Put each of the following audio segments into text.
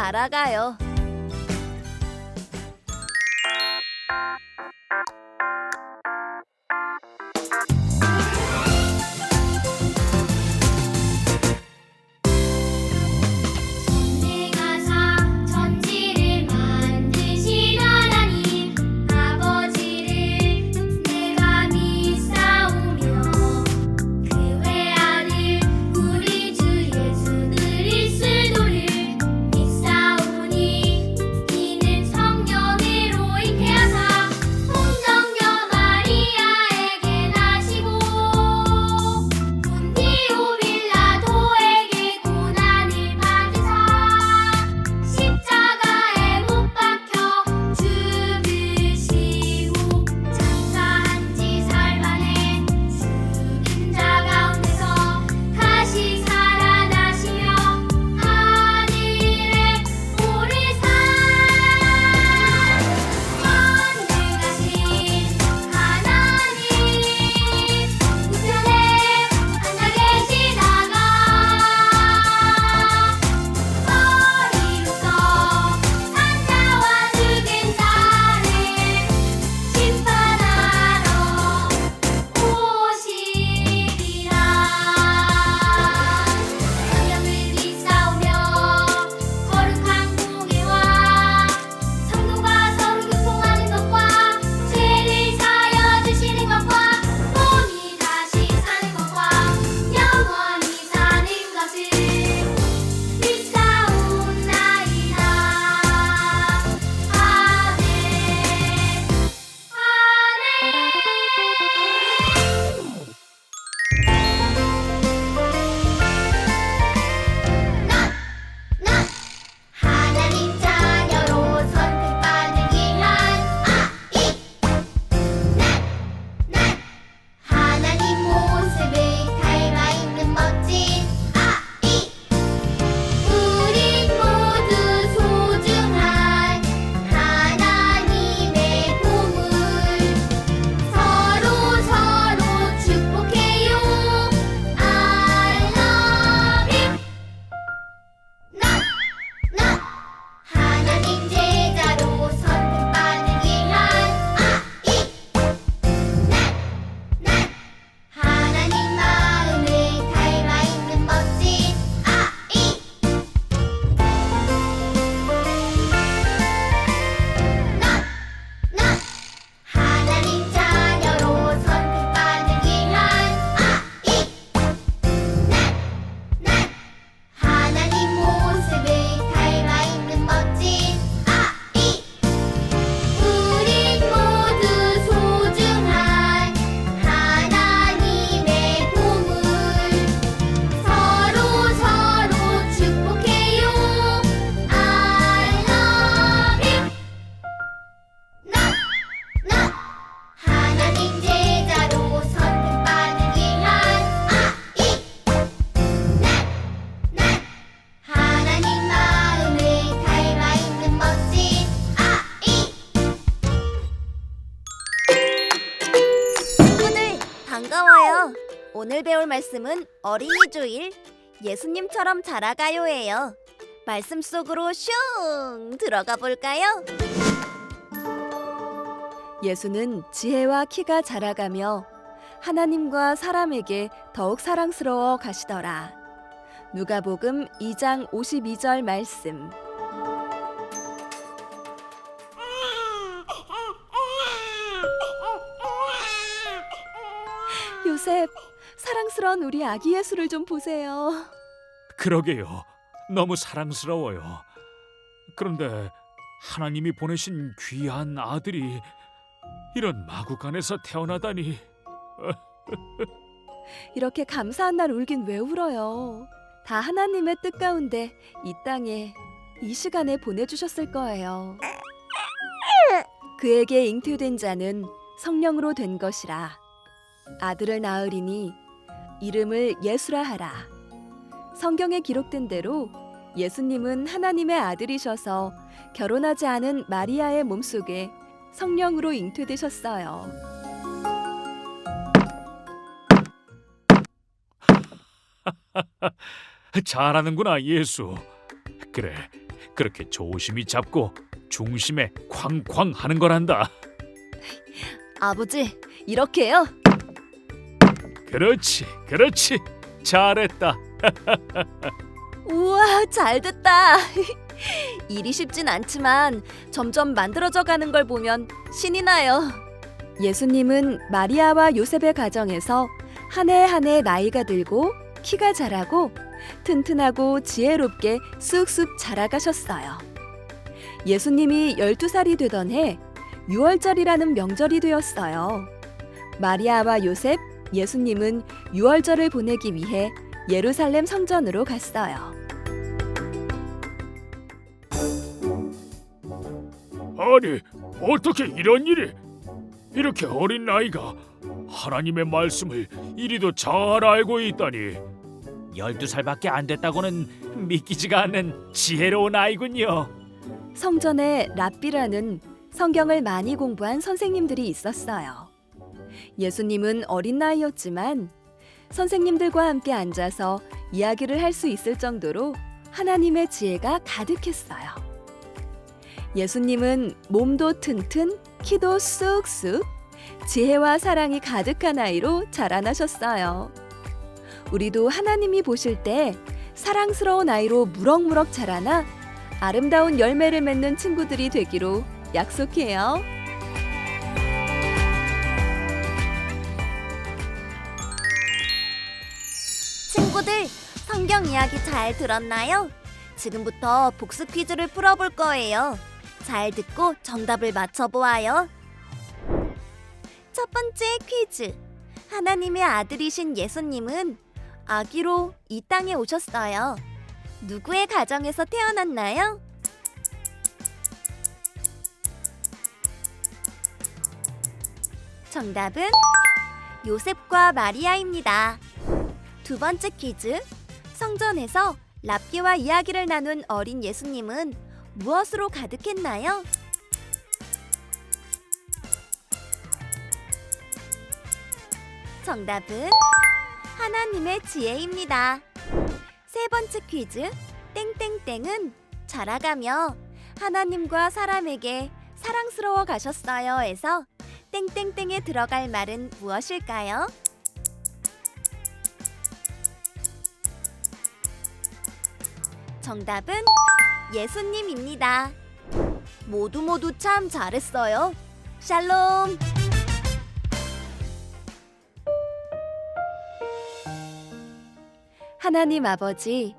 자라가요. 오늘 배울 말씀은 어린이 주일 예수님처럼 자라가요예요. 말씀 속으로 슝 들어가 볼까요? 예수는 지혜와 키가 자라가며 하나님과 사람에게 더욱 사랑스러워 가시더라. 누가복음 2장 52절 말씀. 요셉, 사랑스러운 우리 아기 예수를 좀 보세요. 그러게요. 너무 사랑스러워요. 그런데 하나님이 보내신 귀한 아들이 이런 마구간에서 태어나다니 이렇게 감사한 날 울긴 왜 울어요? 다 하나님의 뜻 가운데 이 땅에 이 시간에 보내주셨을 거예요. 그에게 잉태된 자는 성령으로 된 것이라 아들을 낳으리니 이름을 예수라 하라. 성경에 기록된 대로 예수님은 하나님의 아들이셔서 결혼하지 않은 마리아의 몸속에 성령으로 잉태되셨어요. 잘하는구나 예수. 그래 그렇게 조심히 잡고 중심에 쾅쾅 하는 거란다. 아버지, 이렇게요? 그렇지 그렇지 잘했다. 우와, 잘 됐다. 일이 쉽진 않지만 점점 만들어져 가는 걸 보면 신이 나요. 예수님은 마리아와 요셉의 가정에서 한 해 한 해 나이가 들고 키가 자라고 튼튼하고 지혜롭게 쑥쑥 자라가셨어요. 예수님이 12살이 되던 해 유월절이라는 명절이 되었어요. 마리아와 요셉, 예수님은 유월절을 보내기 위해 예루살렘 성전으로 갔어요. 아니 어떻게 이런 일이 이렇게 어린 나이가 하나님의 말씀을 이리도 잘 알고 있다니 12살밖에 안 됐다고는 믿기지가 않는 지혜로운 아이군요 성전에 랍비라는 성경을 많이 공부한 선생님들이 있었어요. 예수님은 어린 나이였지만 선생님들과 함께 앉아서 이야기를 할 수 있을 정도로 하나님의 지혜가 가득했어요. 예수님은 몸도 튼튼, 키도 쑥쑥, 지혜와 사랑이 가득한 아이로 자라나셨어요. 우리도 하나님이 보실 때 사랑스러운 아이로 무럭무럭 자라나 아름다운 열매를 맺는 친구들이 되기로 약속해요. 친구들, 성경 이야기 잘 들었나요? 지금부터 복습 퀴즈를 풀어볼 거예요. 잘 듣고 정답을 맞춰보아요. 첫 번째 퀴즈. 하나님의 아들이신 예수님은 아기로 이 땅에 오셨어요. 누구의 가정에서 태어났나요? 정답은 요셉과 마리아입니다. 두 번째 퀴즈. 성전에서 랍비와 이야기를 나눈 어린 예수님은 무엇으로 가득했나요? 정답은 하나님의 지혜입니다. 세 번째 퀴즈. 땡땡땡은 자라가며 하나님과 사람에게 사랑스러워 가셨어요에서 땡땡땡에 들어갈 말은 무엇일까요? 정답은 예수님입니다. 모두 모두 참 잘했어요. 샬롬. 하나님 아버지,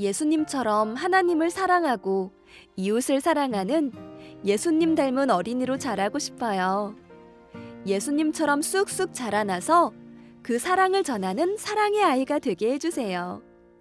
예수님처럼 하나님을 사랑하고 이웃을 사랑하는 예수님 닮은 어린이로 자라고 싶어요. 예수님처럼 쑥쑥 자라나서 그 사랑을 전하는 사랑의 아이가 되게 해주세요.